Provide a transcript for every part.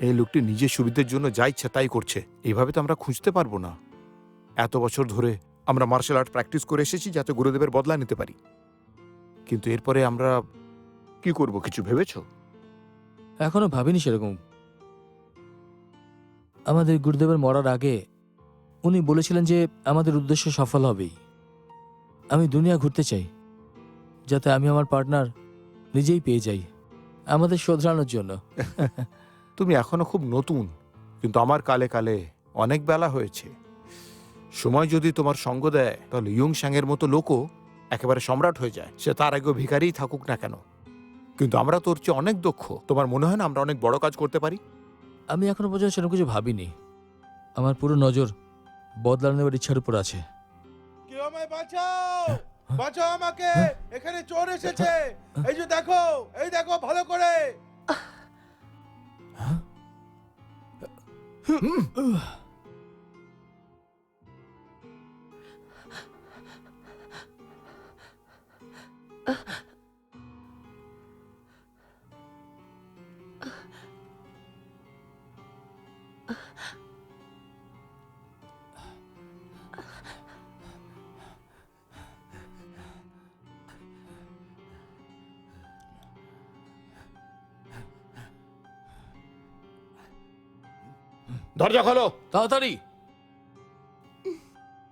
এই লোকটি নিজের সুবিধের জন্য যা ইচ্ছা তাই করছে। এইভাবে তো আমরা খুঁজতে পারব না। এত বছর ধরে আমরা মার্শাল আর্ট প্র্যাকটিস করে এসেছি যাতে গুরুদেবের বদলা নিতে পারি। কিন্তু এরপরে আমরা কি করব, কিছু ভেবেছো? এখনও ভাবিনি সেরকম। আমাদের গুরুদেবের মরার আগে উনি বলেছিলেন যে আমাদের উদ্দেশ্য সফল হবেই। আমি দুনিয়া ঘুরতে চাই, যাতে আমি আমার পার্টনার নিজেই পেয়ে যাই, আমাদের শোধরানোর জন্য। তুমি এখনও খুব নতুন কিন্তু আমার কালে কালে অনেক বেলা হয়েছে। সময় যদি তোমার সঙ্গ দেয় তাহলে ইয়ং স্যাংয়ের মতো লোকও একেবারে সম্রাট হয়ে যায়। সে তার আগেও ভিখারিই থাকুক না কেন। কিন্তু আমরা তোর চেয়ে অনেক দক্ষ। তোমার মনে হয় না আমরা অনেক বড় কাজ করতে পারি? আমি এখনও পর্যন্ত সেরকম কিছু ভাবিনি। আমার পুরো নজর বদলা নেওয়ার ইচ্ছার উপর আছে। কেউ আমায় বাঁচাও! বাঁচাও আমাকে! এখানে চোর এসেছে! এই যে দেখো এই দেখো ভালো করে! 啊！嗯。啊！দরজা খোলো। তাড়াতাড়ি।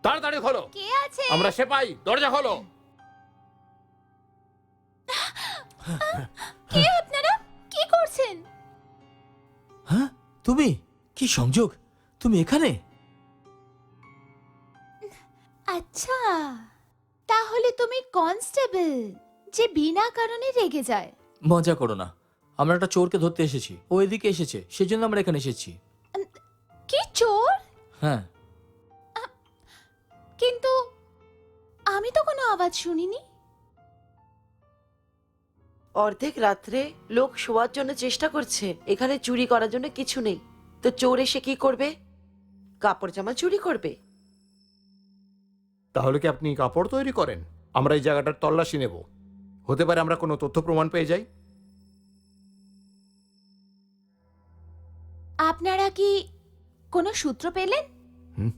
তাড়াতাড়ি খোলো। কে আছে? আমরা সেপাই দরজা খোলো। কে আপনারা? কি করছেন? হ্যাঁ তুমি? কি সংযোগ? তুমি এখানে? আচ্ছা তাহলে তুমি কনস্টেবল যে বিনা কারণে রেগে যায়। মজা করো না। আমরা একটা চোরকে ধরতে এসেছি। ও এদিকে এসেছে সেজন্য আমরা এখানে এসেছি। চোর? হ্যাঁ। কিন্তু আমি তো কোনো আওয়াজ শুনিনি। অর্ধেক রাত্রে লোক শোয়ার জন্য চেষ্টা করছে। এখানে চুরি করার জন্য কিছু নেই। তো চোর এসে কি করবে? কাপড় জামা চুরি করবে? তাহলে কি আপনি কাপড় তৈরি করেন? আমরা এই জায়গাটার তল্লাশি নেব। হতে পারে আমরা কোনো তথ্য প্রমাণ পেয়ে যাই। আপনারা কি কোনো সূত্র পেলেন হুম।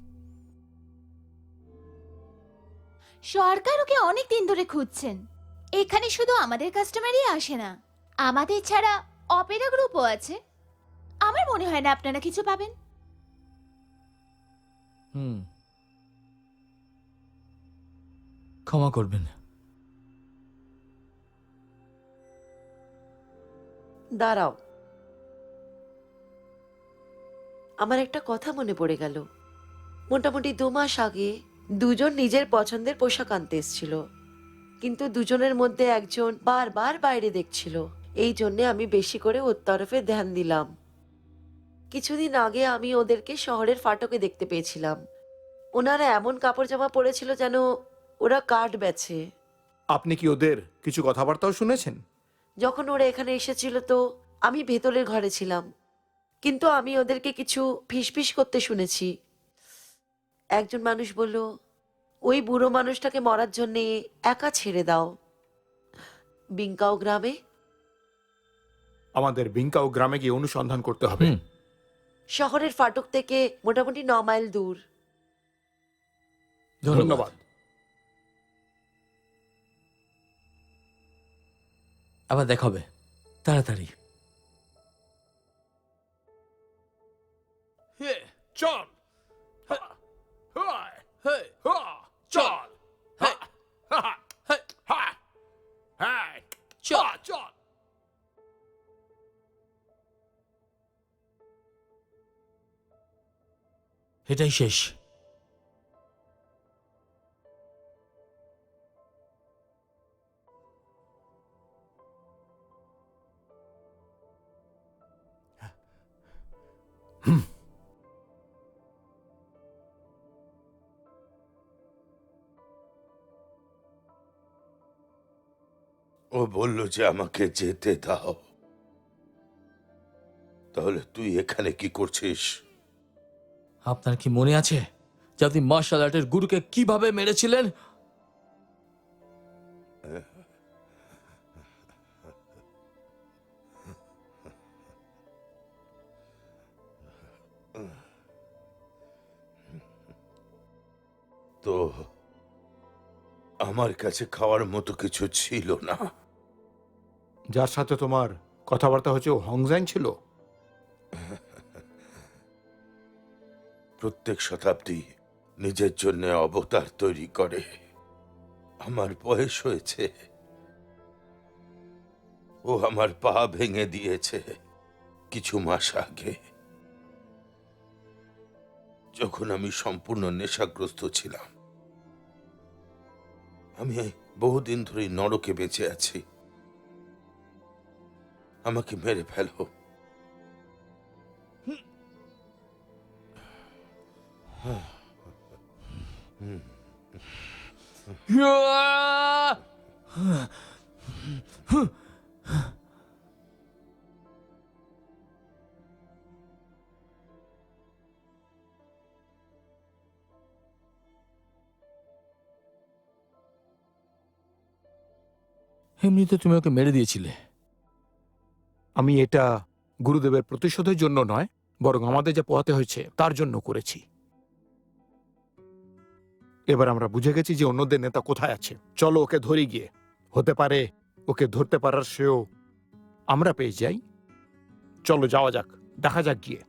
সরকার ওকে অনেক দিন ধরে খুঁজছেন। এখানে শুধু আমাদের কাস্টমারই আসে না। আমাদের ছাড়া অপেরা গ্রুপও আছে। আমার মনে হয় না আপনারা কিছু পাবেন। হুম। ক্ষমা করবেন। দাঁড়াও। আমার একটা কথা মনে পড়ে গেল। মোটামুটি দু মাস আগে দুজন নিজের পছন্দের পোশাক আনতে এসেছিল। কিন্তু দুজনের মধ্যে একজন বারবার বাইরে দেখছিল। এই জন্যে আমি বেশি করে ওর তরফে ধ্যান দিলাম। কিছুদিন আগে আমি ওদেরকে শহরের ফাটকে দেখতে পেয়েছিলাম। ওনারা এমন কাপড় জামা পরেছিল যেন ওরা কাঠ বেচে আপনি কি ওদের কিছু কথাবার্তাও শুনেছেন? যখন ওরা এখানে এসেছিল তো আমি ভেতরের ঘরে ছিলাম। কিন্তু আমি ওদেরকে কিছু ফিসফিস করতে শুনেছি। একজন মানুষ বলল ওই বুড়ো মানুষটাকে মরার জন্যে একা ছেড়ে দাও। বিঙ্কাও গ্রামে? আমাদের বিঙ্কাও গ্রামে গিয়ে অনুসন্ধান করতে হবে। শহরের ফাটক থেকে মোটামুটি ন মাইল দূর। ধন্যবাদ। আবার দেখা হবে তাড়াতাড়ি চল চল চল চল এটাই শেষ বলল যে আমাকে যেতে দাও। তাহলে তুই এখানে কি করছিস? আপনার কি মনে আছে যে আপনি মার্শাল আর্টের গুরুকে কীভাবে মেরেছিলেন? তো আমার কাছে খাওয়ার মতো কিছু ছিল না। যার সাথে তোমার কথাবার্তা হচ্ছে, ও হংজাইন ছিল? প্রত্যেক শতাব্দী নিজের জন্য অবতার তৈরি করে। আমার বয়স হয়েছে। ও আমার পা ভেঙে দিয়েছে কিছু মাস আগে। যখন আমি সম্পূর্ণ নেশাগ্রস্ত ছিলাম, আমি বহুদিন ধরে নরকে বেঁচে আছি। আমাকে মেরে ফেলো। এমনিতে তুমি ওকে মেরে দিয়েছিলে। আমি এটা গুরুদেবের প্রতিশোধের জন্য নয়, বরং আমাদের যা পোহাতে হয়েছে, তার জন্য করেছি। এবার আমরা বুঝে গেছি যে অন্যদের নেতা কোথায় আছে। চলো ওকে ধরে গিয়ে। হতে পারে ওকে ধরতে পারার সেও আমরা পেয়ে যাই। চলো যাওয়া যাক, দেখা যাক গিয়ে।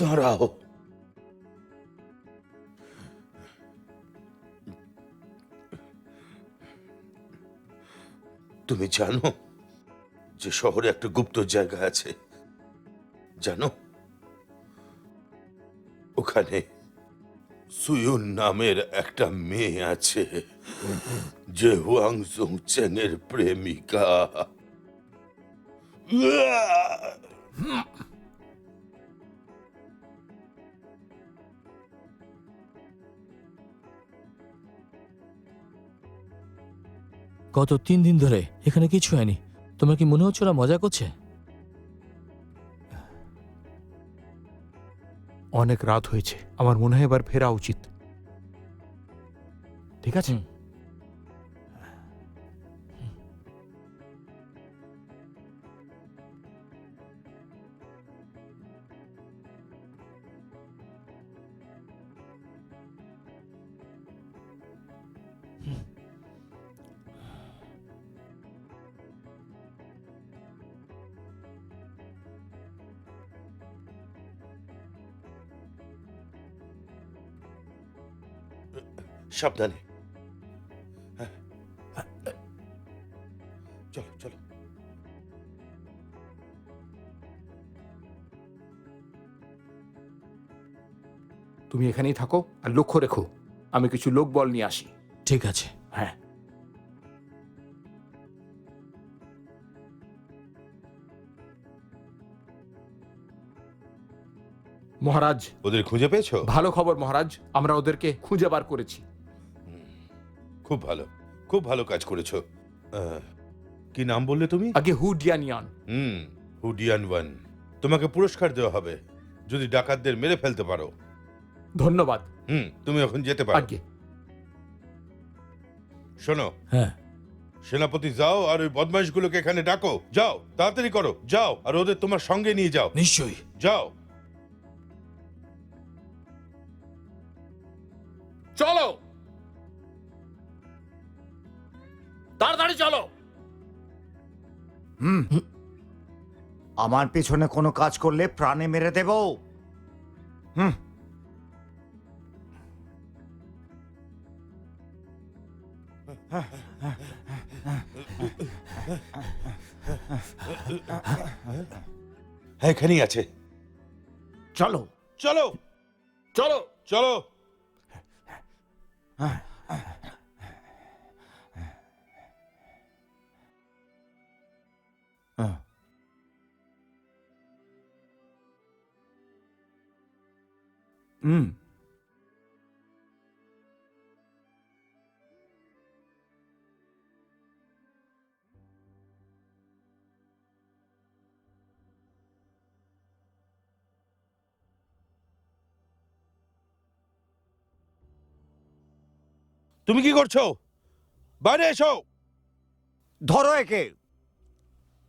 দাঁড়াও। তুমি জানো যে শহরে একটা গুপ্ত জায়গা আছে। জানো? ওখানে সুয়ুন নামের একটা মেয়ে আছে, যে হুয়াং চ্যাং এর প্রেমিকা। গত তিন দিন ধরে এখানে কিছু হয়নি। তোমার কি মনে হচ্ছে ওরা মজা করছে? অনেক রাত হয়েছে। আমার মনে হয় এবার ফেরা উচিত। ঠিক আছে? সাবধানে। চলো চলো। তুমি এখানেই থাকো আর লক্ষ্য রেখো আমি কিছু লোক বল নিয়ে আসি। ঠিক আছে। হ্যাঁ। মহারাজ। ওদের খুঁজে পেয়েছ? ভালো খবর মহারাজ আমরা ওদেরকে খুঁজে বার করেছি। খুব ভালো খুব ভালো কাজ করেছ। আহ, কি নাম বললে তুমি? আগে হু ডিয়ানিয়ান। হুম হুডিয়ান ওয়ান তোমাকে পুরস্কার দেওয়া হবে যদি ডাকাতদের মেরে ফেলতে পারো। ধন্যবাদ। হুম তুমি এখন যেতে পারো। আগে। শোনো। হ্যাঁ। সেনাপতি যাও আর ওই বদমাইশগুলোকে এখানে ডাকো। যাও তাড়াতাড়ি করো যাও আর ওদের তোমার সঙ্গে নিয়ে যাও। নিশ্চয়ই। যাও। চলো! তাড়াতাড়ি চলো। হুম। আমার পিছনে কোনো কাজ করলে প্রাণে মেরে দেব। হুম। হ্যাঁ এখানেই আছে। চলো। চলো। চলো। চলো। হ্যাঁ। 어. তুমি কি করছ? বাইরে এসো। ধরো একে।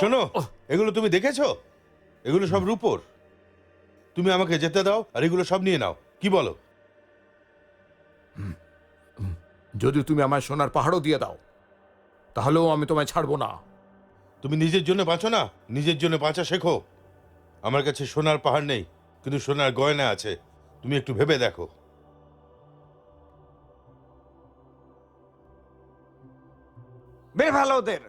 শোনো এগুলো তুমি দেখেছ? এগুলো সব রূপোর। তুমি আমাকে যেতে দাও আর এগুলো সব নিয়ে নাও। কি বলো? যদি তুমি আমায় সোনার পাহাড়ও দিয়ে দাও তাহলেও আমি তোমায় ছাড়বো না। তুমি নিজের জন্য বাঁচো না নিজের জন্য বাঁচা শেখো। আমার কাছে সোনার পাহাড় নেই কিন্তু সোনার গয়না আছে। তুমি একটু ভেবে দেখো। বের ভালো ওদের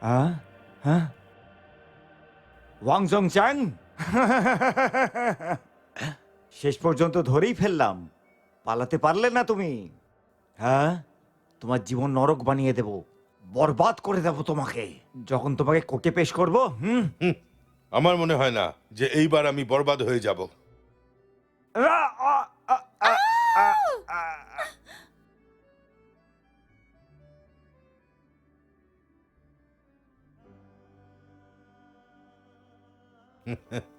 হ্যাঁ হ্যাঁ ওয়াংজং চ্যাং। শেষ পর্যন্ত ধরেই ফেললাম। পালাতে পারলে না তুমি। হ্যাঁ? তোমার জীবন নরক বানিয়ে দেব। বরবাদ করে দেব তোমাকে। যখন তোমাকে কোর্টে পেশ করব হুম? আমার মনে হয় না যে এইবার আমি বরবাদ হয়ে যাব।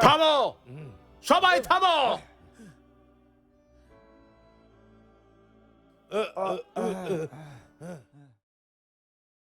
타모! 샤바이 타모! 어, 어, 어,